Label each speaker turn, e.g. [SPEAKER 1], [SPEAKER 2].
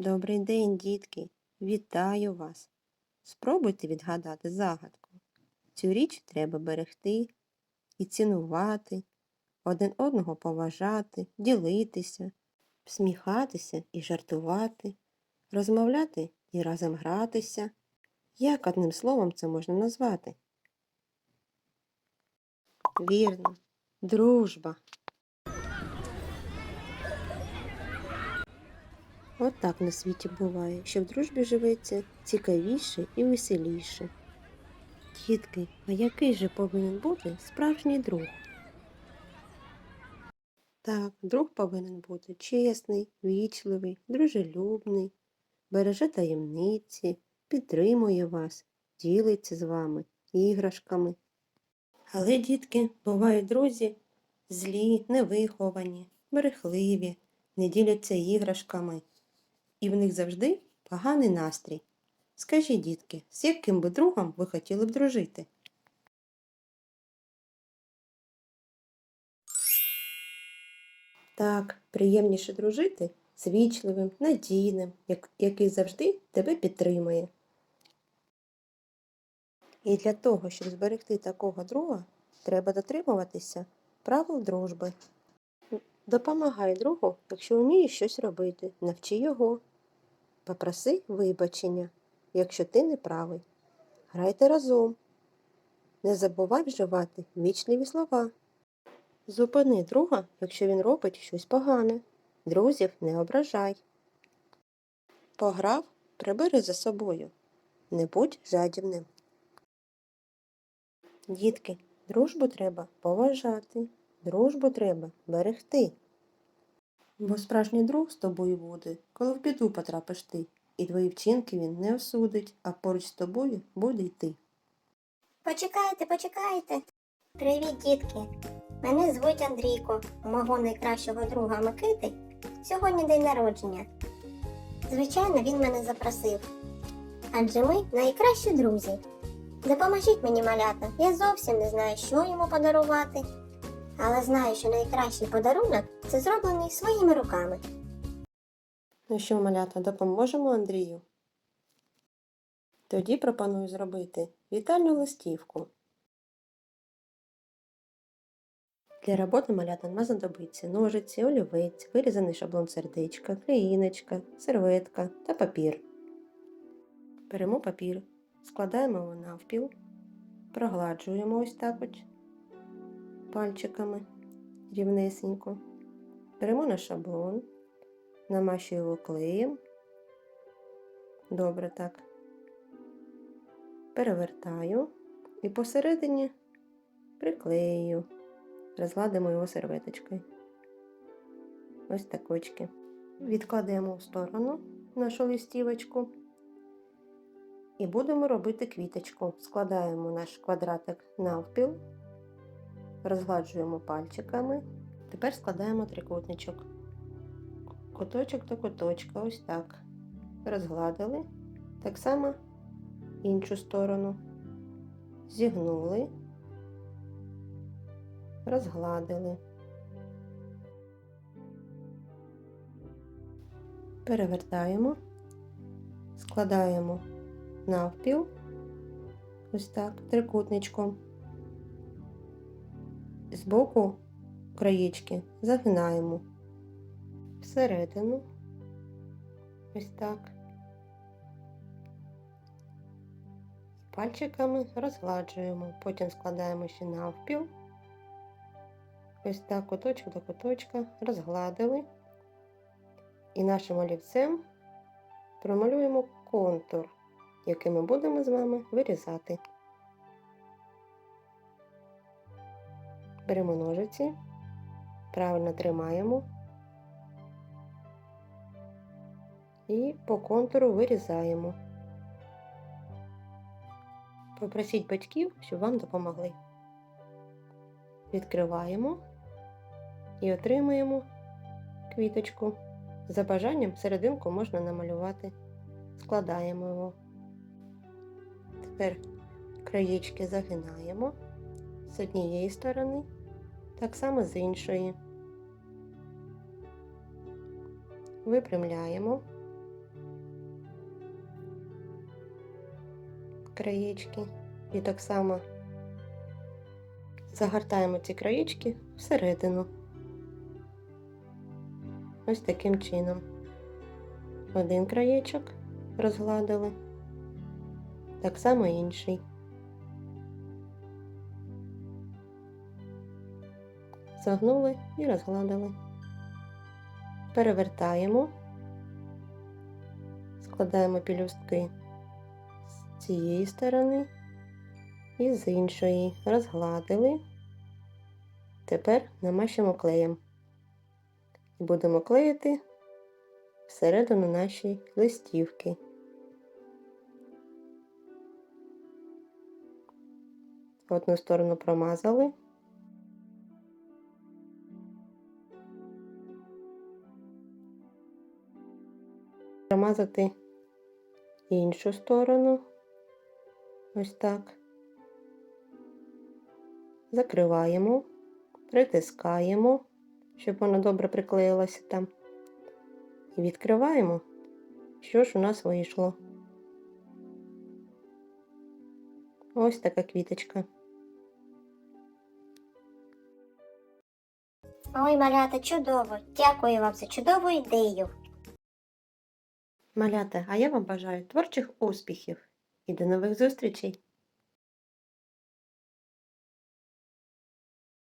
[SPEAKER 1] Добрий день, дітки! Вітаю вас! Спробуйте відгадати загадку. Цю річ треба берегти і цінувати, один одного поважати, ділитися, всміхатися і жартувати, розмовляти і разом гратися. Як одним словом це можна назвати? Вірно, дружба. От так на світі буває, що в дружбі живеться цікавіше і веселіше. Дітки, а який же повинен бути справжній друг? Так, друг повинен бути чесний, вічливий, дружелюбний, береже таємниці, підтримує вас, ділиться з вами іграшками. Але, дітки, бувають друзі злі, невиховані, брехливі, не діляться іграшками і в них завжди поганий настрій. Скажіть, дітки, з яким би другом ви хотіли б дружити? Так, приємніше дружити з вічливим, надійним, який завжди тебе підтримує. І для того, щоб зберегти такого друга, треба дотримуватися правил дружби. Допомагай другу, якщо вмієш щось робити, навчи його. Попроси вибачення, якщо ти не правий. Грайте разом. Не забувай вживати вічливі слова. Зупини друга, якщо він робить щось погане. Друзів не ображай. Пограв, прибери за собою. Не будь жадібним. Дітки, дружбу треба поважати, дружбу треба берегти. Бо справжній друг з тобою буде, коли в біду потрапиш ти, і твої вчинки він не осудить, а поруч з тобою буде йти.
[SPEAKER 2] Почекайте, почекайте. Привіт, дітки. Мене звуть Андрійко, мого найкращого друга Микити. Сьогодні день народження. Звичайно, він мене запросив. Адже ми найкращі друзі. Допоможіть мені, малята. Я зовсім не знаю, що йому подарувати. Але знаю, що найкращий подарунок це зроблений своїми руками.
[SPEAKER 1] Ну що, малята, допоможемо Андрію? Тоді пропоную зробити вітальну листівку. Для роботи малята нам знадобиться ножиці, олівець, вирізаний шаблон сердечка, клеїночка, серветка та папір. Беремо папір, складаємо його навпіл, прогладжуємо ось так от пальчиками рівнесенько. Беремо наш шаблон, намащуємо клеєм. Добре так. Перевертаю і посередині приклею. Розгладимо його серветочкою. Ось такочки. Відкладемо в сторону нашу листівочку. І будемо робити квіточку. Складаємо наш квадратик навпіл, розгладжуємо пальчиками. Тепер складаємо трикутничок. Куточок до куточка, ось так. Розгладили. Так само іншу сторону. Зігнули, розгладили. Перевертаємо, складаємо навпіл, ось так, трикутничком. Збоку краєчки загинаємо всередину, ось так. Пальчиками розгладжуємо, потім складаємо ще навпіл. Ось так куточок до куточка розгладили. І нашим олівцем промалюємо контур, який ми будемо з вами вирізати. Беремо ножиці, правильно тримаємо і по контуру вирізаємо. Попросіть батьків, щоб вам допомогли. Відкриваємо і отримуємо квіточку. За бажанням серединку можна намалювати. Складаємо його. Тепер краєчки загинаємо з однієї сторони, так само з іншої. Випрямляємо краєчки і так само загортаємо ці краєчки всередину. Ось таким чином. Один краєчок розгладили, так само інший. Загнули і розгладили. Перевертаємо, складаємо пелюстки з цієї сторони і з іншої. Розгладили. Тепер намащимо клеєм. І будемо клеїти всередину нашої листівки. Одну сторону промазали. Промазати іншу сторону. Ось так. Закриваємо, притискаємо, щоб воно добре приклеїлося там. І відкриваємо, що ж у нас вийшло. Ось така квіточка.
[SPEAKER 2] Ой, малята, чудово! Дякую вам за чудову ідею.
[SPEAKER 1] Малята, а я вам бажаю творчих успіхів і до нових зустрічей!